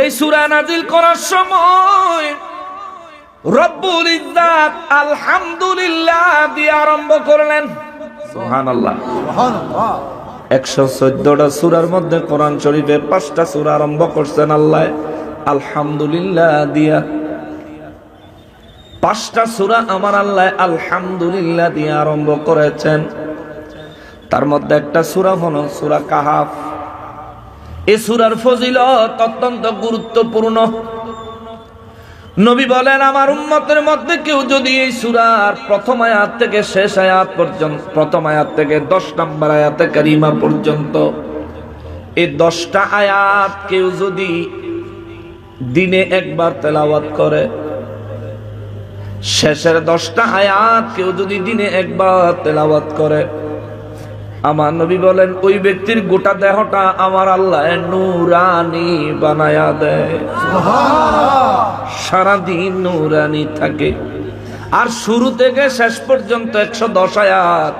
এই সুরা নাজিল করার সময় রব্বুল ইজ্জাত আলহামদুলিল্লাহ দিয়ে আরম্ভ করলেন। সুবহানাল্লাহ। একশো চোদ্দটা সুরার মধ্যে কোরআন শরীফে পাঁচটা সুরা আরম্ভ করছেন আল্লাহ। আলহামদুলিল্লাহ দিয়া পাঁচটা সুরা আমার আল্লাহ আলহামদুলিল্লাহ দিয়ে আরম্ভ করেছেন। তার মধ্যে একটা সুরা হল সুরা কাহাফ। এ সুরার ফজিলত অত্যন্ত গুরুত্বপূর্ণ। নবী বলেন, আমার উম্মতের মধ্যে কেউ যদি এই সুরার প্রথম আয়াত থেকে শেষ আয়াত পর্যন্ত, প্রথম আয়াত থেকে দশ নম্বর আয়াতে কারিমা পর্যন্ত, এই দশটা আয়াত কেউ যদি দিনে একবার তেলাওয়াত করে, শেষের দশটা আয়াত কেউ যদি দিনে একবার তেলাওয়াত করে আমার নবী বলেন, ওই ব্যক্তির গোটা দেহটা আমার আল্লাহ নুরানি বানায়া দেয়। সারাদিন নুরানি থাকে। আর শুরু থেকে শেষ পর্যন্ত একশো দশ আয়াত।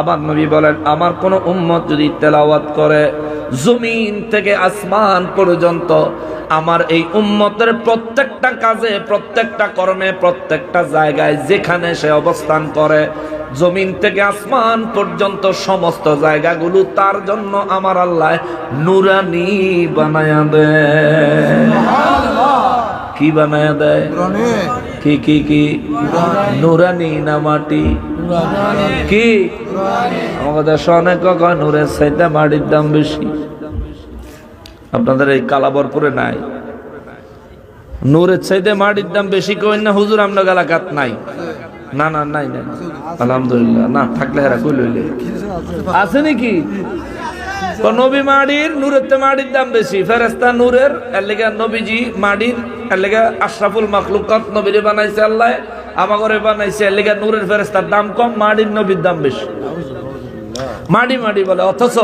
আমার নবী বলেন, আমার কোন উম্মত যদি তেলাওয়াত করে, জমিন থেকে আসমান পর্যন্ত আমার এই উম্মতের প্রত্যেকটা কাজে, প্রত্যেকটা কর্মে, প্রত্যেকটা জায়গায় যেখানে সে অবস্থান করে জমিন থেকে আসমান পর্যন্ত সমস্ত জায়গাগুলো তার জন্য আমার আল্লাহ নুরানি বানায়া দেয়। কি বানায়া দেয়? কি কি কি? নুরানি না মাটি? কি? আমাদের দেশে অনেক নুরের চাইতে মাটির দাম বেশি। আপনাদের এই কালাবরপুরে নাই। নূরের চাইতে মাটির দাম বেশি কই না, হুজুর আমরা এলাকাত নাই। না না নাই নাই। আলহামদুলিল্লাহ। না থাকলে হেরা কই লইলে আছে নাকি? নবী মাড়ির নূরের তো মাড়ির দাম বেশি। ফেরেস্তা নূরের এর লেগে নবীজি মাড়ির এর লেগে আশরাফুল মাখলুকাত নবীরে বানাইছে আল্লাহ আমাগরে বানাইছে এর লেগে নূরের ফেরেস্তার দাম কম মাড়ির নবীর দাম বেশি। মাটি মাটি বলে। অথচ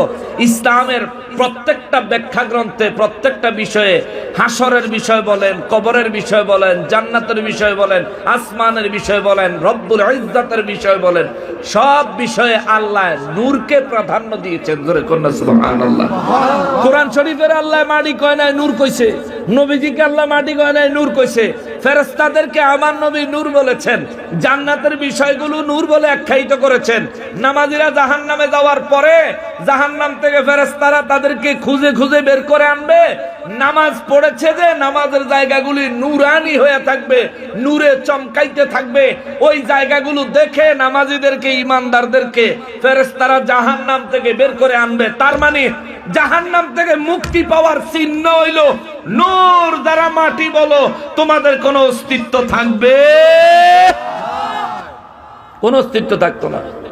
ইসলামের প্রত্যেকটা ব্যাখ্যা গ্রন্থে প্রত্যেকটা বিষয়ে হাসরের বিষয় বলেন, কবরের বিষয় বলেন, জান্নাতের বিষয় বলেন, আসমানের বিষয় বলেন, রব্বুল ইজ্জাতের বিষয় বলেন, সব বিষয়ে আল্লাহ নূরকে প্রাধান্য দিয়েছেন। ধরে কন্যা সুবহানাল্লাহ। কোরআন শরীফের আল্লাহ মাটি কয় নাই, নূর কইছে। নবীজিকে আল্লাহ মাটি কয় নাই, নূর কইছে। ফেরেস্তাদেরকে আমার নবী নূর বলেছেন, জান্নাতের বিষয়গুলো নূর বলে আখ্যায়িত করেছেন। নামাজিরা জাহান নামে যাওয়ার পরে জাহান নাম থেকে ফেরেস্তারা তাদেরকে খুঁজে খুঁজে বের করে আনবে। নামাজ পড়েছে যে নামাজের জায়গাগুলি নূরানি হয়ে থাকবে, নূরে চমকাইতে থাকবে। ওই জায়গাগুলো দেখে নামাজিদেরকে, ইমানদারদেরকে ফেরেস্তারা জাহান নাম থেকে বের করে আনবে। তার মানে জাহান নাম থেকে মুক্তি পাওয়ার চিহ্ন হইল নূর দ্বারা মাটি বলো তোমাদের কোনো অস্তিত্ব থাকবে? কোন অস্তিত্ব থাকতো না।